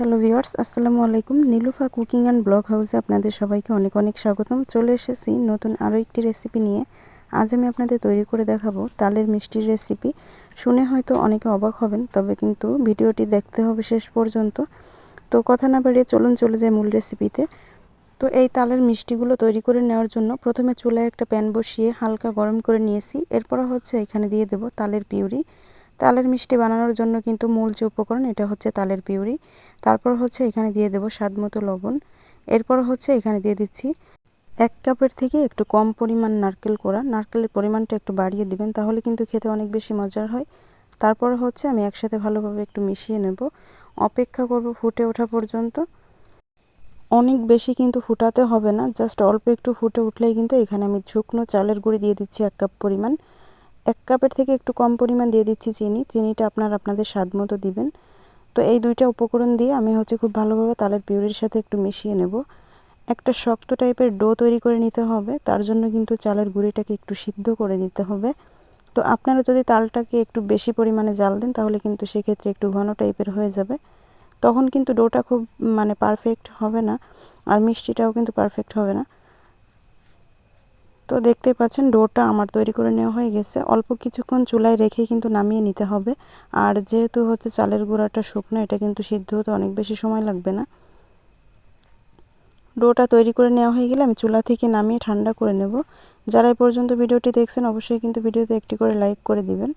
Hello viewers আসসালামু আলাইকুম Nilufa cooking and blog হাউসে আপনাদের সবাইকে অনেক অনেক স্বাগতম। চলে এসেছি নতুন আরও একটি রেসিপি নিয়ে। আজ আমি আপনাদের তৈরি করে দেখাবো তালের মিষ্টির রেসিপি শুনে হয়তো অনেকে অবাক হবেন, তবে কিন্তু ভিডিওটি দেখতে হবে শেষ পর্যন্ত। তো কথা না বাড়িয়ে চলুন চলে যায় মূল রেসিপিতে তো এই তালের মিষ্টিগুলো তৈরি করে নেওয়ার জন্য প্রথমে চুলায় একটা প্যান বসিয়ে হালকা গরম করে নিয়েছি। এরপর হচ্ছে এখানে দিয়ে দেব তালের পিউরি। তালের মিষ্টি বানানোর জন্য কিন্তু মূল যে উপকরণ এটা হচ্ছে তালের পিউরি। তারপর হচ্ছে এখানে দিয়ে দেব স্বাদ মতো লবণ। এরপর হচ্ছে এখানে দিয়ে দিচ্ছি এক কাপের থেকে একটু কম পরিমাণ নারকেল কোড়া। নারকেলের পরিমাণটা একটু বাড়িয়ে দিবেন, তাহলে কিন্তু খেতে অনেক বেশি মজার হয়। তারপর হচ্ছে আমি একসাথে ভালোভাবে একটু মিশিয়ে নেব। অপেক্ষা করব ফুটে ওঠা পর্যন্ত। অনেক বেশি কিন্তু ফুটাতে হবে না, জাস্ট অল্প একটু ফুটে উঠলেই কিন্তু এখানে আমি শুকনো চালের গুঁড়ি দিয়ে দিচ্ছি এক কাপ পরিমাণ। এক কাপের থেকে একটু কম পরিমাণ দিয়ে দিচ্ছি চিনি। চিনিটা আপনার আপনাদের স্বাদ মতো দিবেন। তো এই দুইটা উপকরণ দিয়ে আমি হচ্ছে খুব ভালোভাবে তালের পিউরির সাথে একটু মিশিয়ে নেব। একটা শক্ত টাইপের ডো তৈরি করে নিতে হবে। তার জন্য কিন্তু চালের গুঁড়িটাকে একটু সিদ্ধ করে নিতে হবে। তো আপনারা যদি তালটাকে একটু বেশি পরিমাণে জাল দেন, তাহলে কিন্তু সেক্ষেত্রে একটু ঘন টাইপের হয়ে যাবে। তখন কিন্তু ডোটা খুব মানে পারফেক্ট হবে না। আর মিষ্টিটাও কিন্তু পারফেক্ট হবে না। তো দেখতেই পাচ্ছেন ডোটা আমার তৈরি করে নেওয়া হয়ে গেছে। অল্প কিছুক্ষণ চুলায় রেখেই কিন্তু নামিয়ে নিতে হবে। আর যেহেতু হচ্ছে চালের গুঁড়াটা শুকনো, এটা কিন্তু সিদ্ধ হতে অনেক বেশি সময় লাগবে না। ডোটা তৈরি করে নেওয়া হয়ে গেলে আমি চুলা থেকে নামিয়ে ঠান্ডা করে নেব। যারা এই পর্যন্ত ভিডিওটি দেখছেন, অবশ্যই কিন্তু ভিডিওতে একটি করে লাইক করে দিবেন।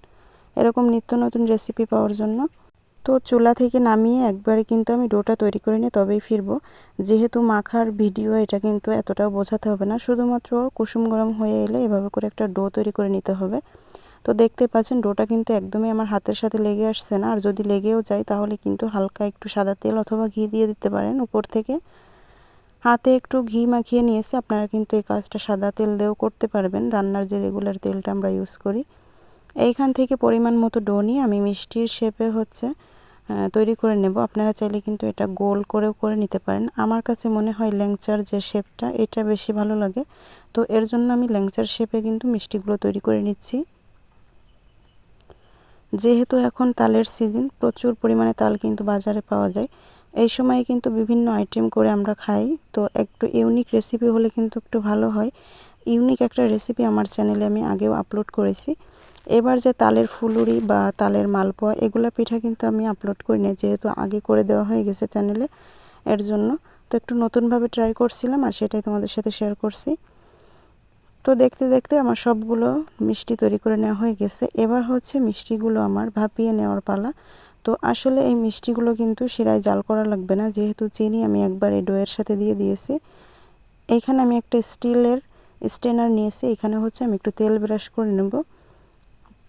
এরকম নিত্য নতুন রেসিপি পাওয়ার জন্য। তো চুলা থেকে নামিয়ে একবারে কিন্তু আমি ডোটা তৈরি করে নিয়ে তবেই ফিরবো। যেহেতু মাখার ভিডিও, এটা কিন্তু এতটাও বোঝাতে হবে না। শুধুমাত্র কুসুম গরম হয়ে এলে এভাবে করে একটা ডো তৈরি করে নিতে হবে। তো দেখতে পাচ্ছেন, ডোটা কিন্তু একদমই আমার হাতের সাথে লেগে আসছে না। আর যদি লেগেও যায়, তাহলে কিন্তু হালকা একটু সাদা তেল অথবা ঘি দিয়ে দিতে পারেন উপর থেকে। হাতে একটু ঘি মাখিয়ে নিয়েছে, আপনারা কিন্তু এই কাজটা সাদা তেল দিয়েও করতে পারবেন। রান্নার যে রেগুলার তেলটা আমরা ইউজ করি। এইখান থেকে পরিমাণ মতো ডো নিয়ে আমি মিষ্টির শেপে হচ্ছে তৈরি করে নেব। আপনারা চাইলে কিন্তু এটা গোল করেও করে নিতে পারেন। আমার কাছে মনে হয় ল্যাংচার যে শেপটা, এটা বেশি ভালো লাগে। তো এর জন্য আমি ল্যাংচার শেপে কিন্তু মিষ্টিগুলো তৈরি করে নিচ্ছি। যেহেতু এখন তালের সিজন, প্রচুর পরিমাণে তাল কিন্তু বাজারে পাওয়া যায়। এই সময়ে কিন্তু বিভিন্ন আইটেম করে আমরা খাই। তো একটু ইউনিক রেসিপি হলে কিন্তু একটু ভালো হয়। ইউনিক একটা রেসিপি আমার চ্যানেলে আমি আগেও আপলোড করেছি। এবার যে তালের ফুলুরি বা তালের মালপোয়া, এগুলো পিঠা কিন্তু আমি আপলোড করি না যেহেতু আগে করে দেওয়া হয়ে গেছে চ্যানেলে এর জন্য। তো একটু নতুনভাবে ট্রাই করছিলাম আর সেটাই তোমাদের সাথে শেয়ার করছি। তো দেখতে দেখতে আমার সবগুলো মিষ্টি তৈরি করে নেওয়া হয়ে গেছে। এবার হচ্ছে মিষ্টিগুলো আমার ভাপিয়ে নেওয়ার পালা। তো আসলে এই মিষ্টিগুলো কিন্তু শিরায় জাল করা লাগবে না, যেহেতু চিনি আমি একবার এই ডোয়ের সাথে দিয়ে দিয়েছি। এইখানে আমি একটা স্টিলের স্টেনার নিয়েছি, এখানে হচ্ছে আমি একটু তেল ব্রাশ করে নেব।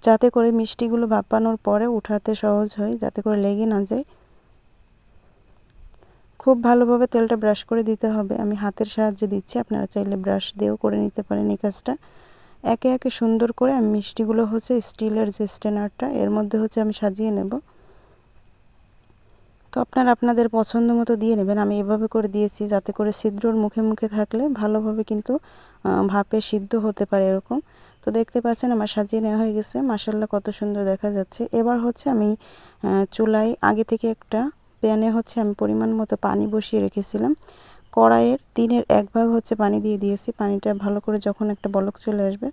যাতে করে মিষ্টিগুলো ভাপানোর পরে উঠাতে সহজ হয়, যাতে করে লেগে না যায়। খুব ভালোভাবে তেলটা ব্রাশ করে দিতে হবে। আমি হাতের সাহায্যে দিচ্ছি, আপনারা চাইলে ব্রাশ দিয়েও করে নিতে পারেন এই কাজটা। একে একে সুন্দর করে আমি মিষ্টিগুলো হচ্ছে স্টিলের যে স্টেনারটা এর মধ্যে হচ্ছে আমি সাজিয়ে নেব। তো আপনারা আপনাদের পছন্দ মতো দিয়ে নেবেন। আমি এভাবে করে দিয়েছি যাতে করে ছিদ্রর মুখে মুখে থাকলে ভালোভাবে কিন্তু ভাপে সিদ্ধ হতে পারে এরকম। তো দেখতে পাচ্ছেন আমার সাজিয়ে নেওয়া হয়ে গেছে। মাসাল্লাহ কত সুন্দর দেখা যাচ্ছে। এবার হচ্ছে আমি চুলায় আগে থেকে একটা প্যানে হচ্ছে আমি পরিমাণ মতো পানি বসিয়ে রেখেছিলাম। কড়াইয়ের তিনের এক ভাগ হচ্ছে পানি দিয়ে দিয়েছি। পানিটা ভালো করে যখন একটা বলক চলে আসবে,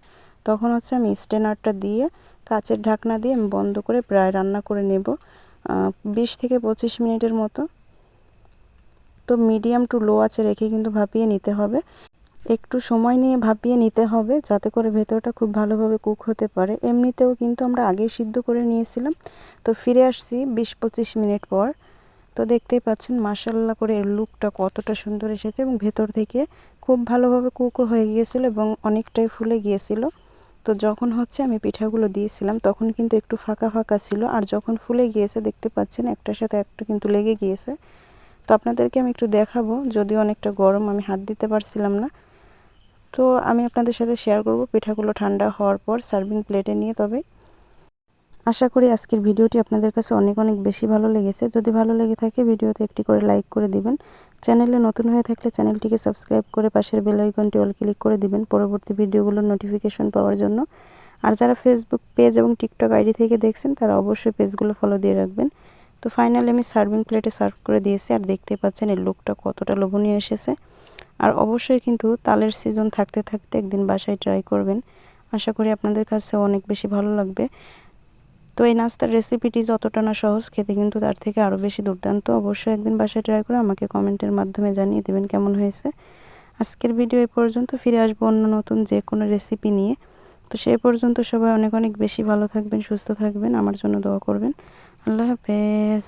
তখন হচ্ছে আমি স্টেনারটা দিয়ে কাচের ঢাকনা দিয়ে আমি বন্ধ করে প্রায় রান্না করে নেব। বিশ থেকে পঁচিশ মিনিটের মতো। তো মিডিয়াম টু লো আছে রেখে কিন্তু ভাপিয়ে নিতে হবে। একটু সময় নিয়ে ভাপিয়ে নিতে হবে যাতে করে ভেতরটা খুব ভালোভাবে কুক হতে পারে। এমনিতেও কিন্তু আমরা আগেই সিদ্ধ করে নিয়েছিলাম। তো ফিরে আসছি বিশ পঁচিশ মিনিট পর। তো দেখতেই পাচ্ছেন মাসাল্লা করে এর লুকটা কতটা সুন্দর এসেছে এবং ভেতর থেকে খুব ভালোভাবে কুকও হয়ে গিয়েছিল এবং অনেকটাই ফুলে গিয়েছিল। তো যখন হচ্ছে আমি পিঠাগুলো দিয়েছিলাম, তখন কিন্তু একটু ফাঁকা ফাঁকা ছিল। আর যখন ফুলে গিয়েছে, দেখতে পাচ্ছেন একটার সাথে একটা কিন্তু লেগে গিয়েছে। তো আপনাদেরকে আমি একটু দেখাবো, যদিও অনেকটা গরম, আমি হাত দিতে পারছিলাম না। তো আমি আপনাদের সাথে শেয়ার করব, পিঠাগুলো ঠান্ডা হওয়ার পর সার্ভিং প্লেটে নিয়ে তবে। আশা করি আজকের ভিডিওটি আপনাদের কাছে অনেক অনেক বেশি ভালো লেগেছে। যদি ভালো লেগে থাকে ভিডিওতে একটি করে লাইক করে দিবেন। চ্যানেলে নতুন হয়ে থাকলে চ্যানেলটিকে সাবস্ক্রাইব করে পাশের বেল আইকনটি অল ক্লিক করে দিবেন পরবর্তী ভিডিওগুলোর নোটিফিকেশন পাওয়ার জন্য। আর যারা ফেসবুক পেজ এবং টিকটক আইডি থেকে দেখছেন, তারা অবশ্যই পেজগুলো ফলো দিয়ে রাখবেন। তো ফাইনালি আমি সার্ভিং প্লেটে সার্ভ করে দিয়েছি, আর দেখতে পাচ্ছেন এর লুকটা কতটা লোভনীয় এসেছে। আর অবশ্যই কিন্তু তালের সিজন থাকতে থাকতে একদিন বাসায় ট্রাই করবেন। আশা করি আপনাদের কাছে অনেক বেশি ভালো লাগবে। তো এই নাস্তার রেসিপিটি যতটা না সহজ খেতে কিন্তু তার থেকে আরও বেশি দুর্দান্ত। অবশ্যই একদিন বাসায় ট্রাই করে আমাকে কমেন্টের মাধ্যমে জানিয়ে দেবেন কেমন হয়েছে। আজকের ভিডিও এই পর্যন্ত ফিরে আসব অন্য নতুন যে কোনো রেসিপি নিয়ে। তো সেই পর্যন্ত সবাই অনেক অনেক বেশি ভালো থাকবেন, সুস্থ থাকবেন, আমার জন্য দোয়া করবেন। আল্লাহ হাফেজ।